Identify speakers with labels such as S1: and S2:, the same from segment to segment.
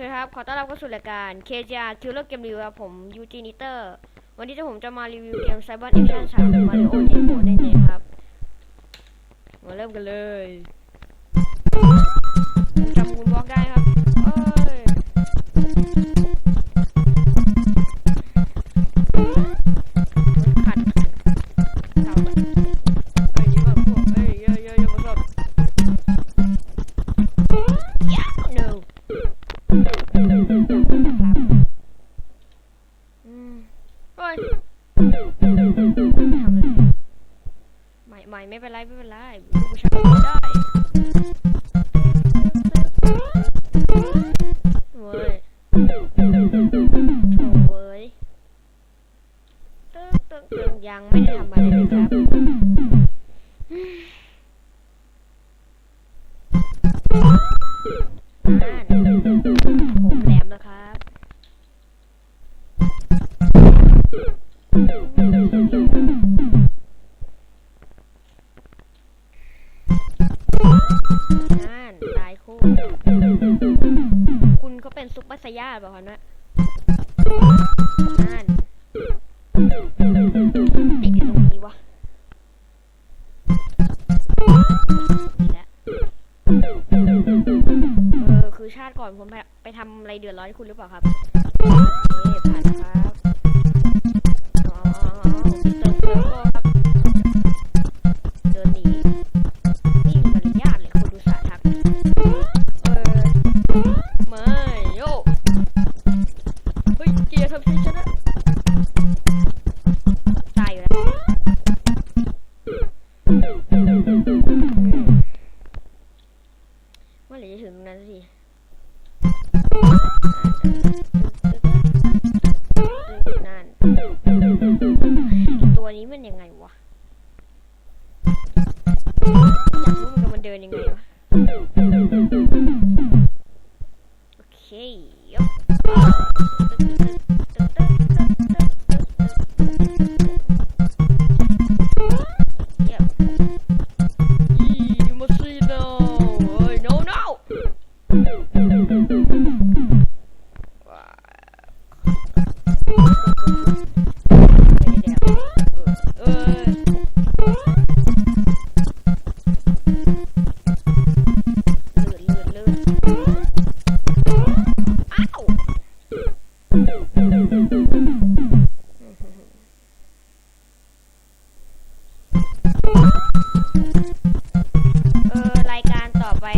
S1: สวัสดีครับ ขอต้อนรับเข้าสู่รายการ KJR Killer Game Review ครับผมยูจีนิเตอร์วันนี้จะผมจะมารีวิวเกม Cyber Action 3 Mario Tennis นั่นเองครับ มาเริ่มกันเลย ใหม่ไม่เป็นไรไม่เป็นไรลูกผู้ชายทำได้เว้ย ญาติบอกว่าเปล่าคะนี่ยนั่นติดอยู่ตรงนี้วะนี่แหละเออคือชาติก่อนผมไปไปทำอะไรเดือดร้อนให้คุณหรือเปล่าครับ อ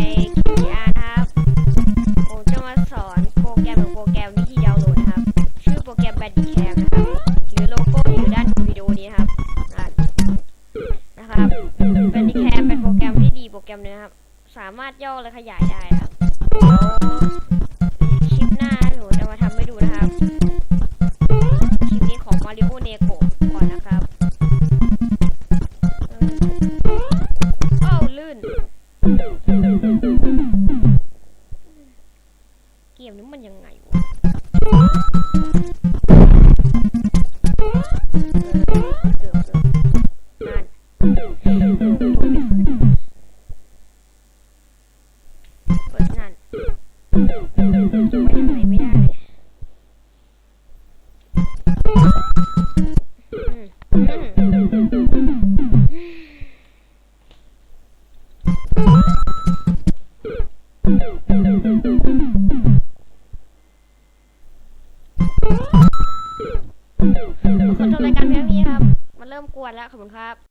S1: การต่อไป KR นะครับ ผมจะมาสอนโปรแกรมหรือโปรแกรมวิธีดาวน์โหลดนะครับ ชื่อโปรแกรม Bandicam นะครับหรือโลโก้อยู่ด้านวิดีโอนี้ครับ นะครับ Bandicam เป็นโปรแกรมที่ดีโปรแกรมหนึงครับ สามารถย่อและขยายได้ครับ กมนี้มันยังไงวะเออเกือบเลยนั่น วนแล้วขอบคุณครับ